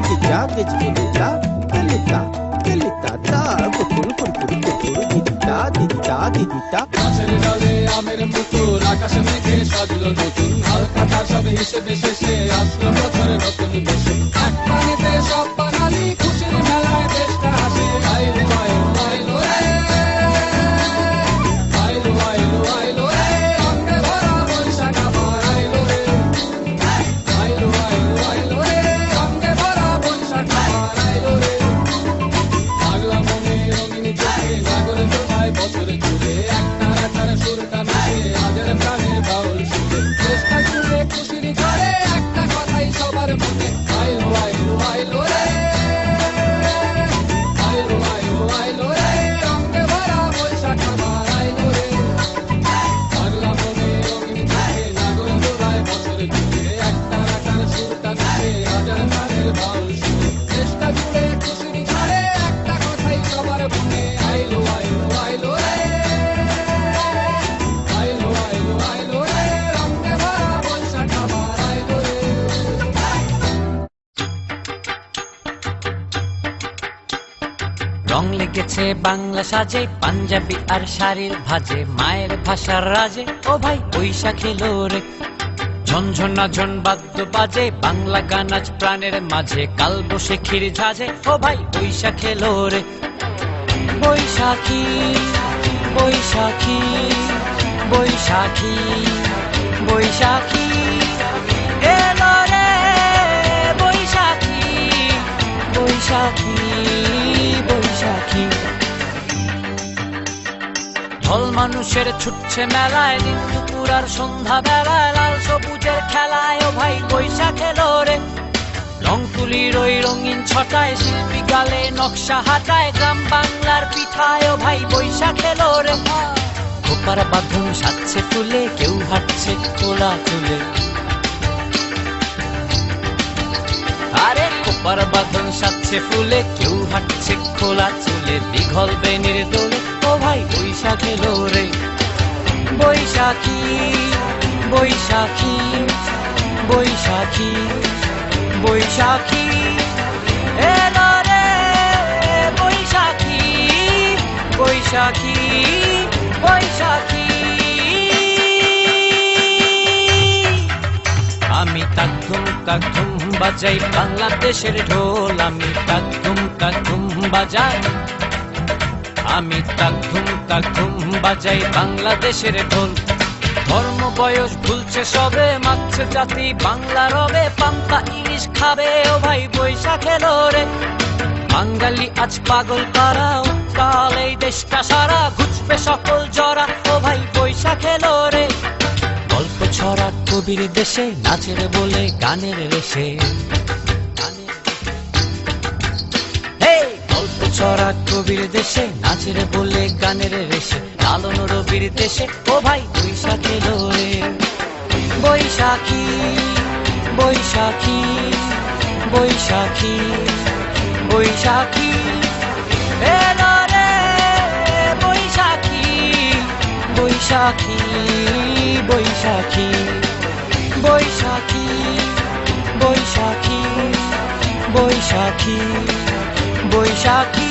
Giza গেজ গিজা গেলিতা গেলিতা তা কুকুর কুকুর কুকুর গিজা দিদিতা দিদিতা গাছের ডালে আমের পুতুল আকাশ মেঘে সাজলো নতুন হালকা তার সব হিসেবে শেষে আসলো বছর নতুন দেশে para el mundo. রং লেগেছে বাংলা সাজে, পাঞ্জাবি আর শাড়ির ভাজে, মায়ের ভাষার রাজে। ও ভাই, বৈশাখ এলো রে ঝনঝনা ঝন বাদ্য বাজে, বাংলা গান আজ প্রাণের মাঝে, কাল বসে ক্ষীর ঝাজে। ও ভাই, বৈশাখ এলো রে বৈশাখী বৈশাখী বৈশাখী বৈশাখী। মানুষের ছুটছে মেলায় দিন দুপুর আর সন্ধ্যা বেলায় লাল সবুজের খেলায়, ও ভাই বৈশাখ এলো রে রং তুলির ওই রঙিন ছটায়, শিল্পী গালে নকশা হাটায় গ্রাম বাংলার পিঠায়, ও ভাই বৈশাখ এলো রে খোপার বাঁধন সাচ্ছে তুলে কেউ হাঁটছে তোলা তুলে। আরে কোপার বাঁধন সাচ্ছে ফুলে, কেউ হাঁটছে খোলা চুলে দীঘল বেনির দোলে, ও ভাই বৈশাখ এলো রে বৈশাখী বৈশাখী বৈশাখী বৈশাখী। এলো রে বৈশাখী বৈশাখী। আমি তাকুম তাকুম বাজাই বাংলাদেশের ঢোল, আমি তাকুম তাকুম বাজাই। আমি তাকুম তাকুম বাজাই বাংলাদেশের ঢোল। ধর্ম বয়স ভুলছে সবে মাচ্ছে জাতি বাংলা রবে, পান্তা ইলিশ খাবে, ও ভাই বৈশাখ রে। বাঙালি আজ পাগল তারা উত্তাল এই দেশটা সারা, ঘুচবে সকল জরা, ও ভাই বৈশাখ রে। গল্প ছড়া কবির দেশে, নাচের বলে, গানের রেশে। দেশে, নাচের বলে, গানের রেশে, লালন রবির দেশে। ও ভাই, বৈশাখ এলো বৈশাখী বৈশাখী বৈশাখী বৈশাখী। রে, বৈশাখী বৈশাখী বৈশাখী বৈশাখী বৈশাখী বৈশাখী বৈশাখী।